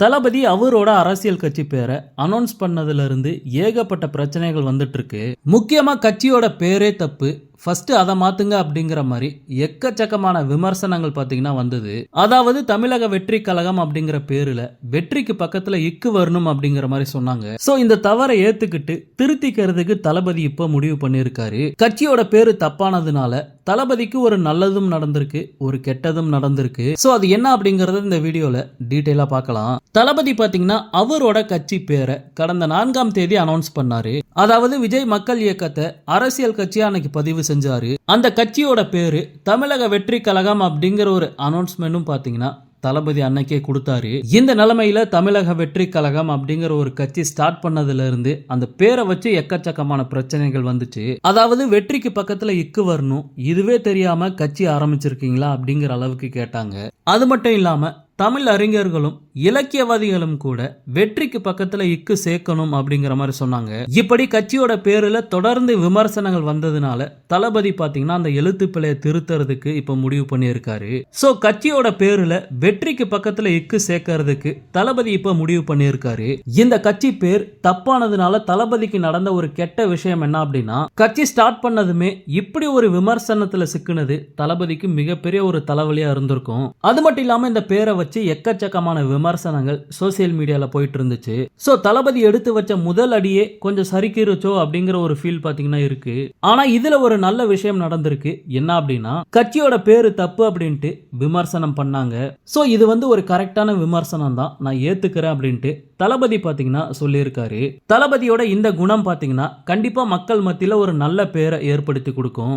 தளபதி அவரோட அரசியல் கட்சி பேரை அனௌன்ஸ் பண்ணதுல இருந்து ஏகப்பட்ட பிரச்சனைகள் வந்துட்டு இருக்கு. முக்கியமா கட்சியோட பேரே தப்பு. ஃபர்ஸ்ட் அதை மாத்துங்க அப்படிங்கிற மாதிரி எக்கச்சக்கமான விமர்சனங்கள் பார்த்தீங்கன்னா வந்தது. அதாவது தமிழக வெற்றி கழகம் அப்படிங்கிற பேருல வெற்றிக்கு பக்கத்துல இக்கு வரணும் அப்படிங்கிற மாதிரி சொன்னாங்க. சோ இந்த தவறை ஏத்துக்கிட்டு திருத்திக்கிறதுக்கு தளபதி இப்ப முடிவு பண்ணியிருக்காரு. கட்சியோட பேரு தப்பானதுனால தளபதிக்கு ஒரு நல்லதும் நடந்திருக்கு ஒரு கெட்டதும் நடந்திருக்கு. சோ அது என்ன அப்படிங்கறத இந்த வீடியோல டீட்டெயிலா பார்க்கலாம். தளபதி பாத்தீங்கன்னா அவரோட கட்சி பேரை கடந்த நான்காம் தேதி அனௌன்ஸ் பண்ணாரு. அதாவது விஜய் மக்கள் இயக்கத்தை அரசியல் கட்சியா அன்னைக்கு பதிவு செஞ்சாரு. அந்த கட்சியோட பேரு தமிழக வெற்றி கழகம் அப்படிங்கிற ஒரு அனௌன்ஸ்மெண்ட்டும் பார்த்தீங்கன்னா தளபதி அன்னைக்கே கொடுத்தாரு. இந்த நிலைமையில தமிழக வெற்றி கழகம் அப்படிங்கிற ஒரு கட்சி ஸ்டார்ட் பண்ணதுல இருந்து அந்த பேரை வச்சு எக்கச்சக்கமான பிரச்சனைகள் வந்துச்சு. அதாவது வெற்றிக்கு பக்கத்துல இக்கு வரணும் இதுவே தெரியாம கட்சி ஆரம்பிச்சிருக்கீங்களா அப்படிங்கிற அளவுக்கு கேட்டாங்க. அது மட்டும் இல்லாம தமிழ் அறிஞர்களும் இலக்கியவாதிகளும் கூட வெற்றிக்கு பக்கத்துல இக்கு சேர்க்கணும் அப்படிங்கிற மாதிரி சொன்னாங்க. இப்படி கட்சியோட பேருல தொடர்ந்து விமர்சனங்கள் வந்ததுனால தளபதி பாத்தீங்கன்னா அந்த எழுத்து பிழையை திருத்துறதுக்கு இப்ப முடிவு பண்ணியிருக்காரு. சோ கட்சியோட பேருல வெற்றிக்கு பக்கத்துல இக்கு சேர்க்கறதுக்கு தளபதி இப்ப முடிவு பண்ணியிருக்காரு. இந்த கட்சி பேர் தப்பானதுனால தளபதிக்கு நடந்த ஒரு கெட்ட விஷயம் என்ன அப்படின்னா கட்சி ஸ்டார்ட் பண்ணதுமே இப்படி ஒரு விமர்சனத்துல சிக்கினது தளபதிக்கு மிகப்பெரிய ஒரு தலைவலியா இருந்திருக்கும். அது மட்டும் இல்லாம இந்த பேரை வச்சு எக்கச்சக்கமான விமர்சனங்கள் சோசியல் மீடியால போயிட்டு இருந்துச்சு ஸோ தளபதி எடுத்து வச்ச முதல் அடியே கொஞ்சம் சரிக்கிருச்சோ அப்படிங்கிற ஒரு ஃபீல் பார்த்தீங்கன்னா இருக்கு. ஆனா இதுல ஒரு நல்ல விஷயம் நடந்திருக்கு. என்ன அப்படின்னா கட்சியோட பேரு தப்பு அப்படின்ட்டு விமர்சனம் பண்ணாங்க. ஸோ இது வந்து ஒரு கரெக்டான விமர்சனம் தான். நான் ஏத்துக்கிறேன் அப்படின்ட்டு தளபதி பார்த்தீங்கன்னா சொல்லியிருக்காரு. தளபதியோட இந்த குணம் பார்த்தீங்கன்னா கண்டிப்பா மக்கள் மத்தியில் ஒரு நல்ல பேரை ஏற்படுத்தி கொடுக்கும்.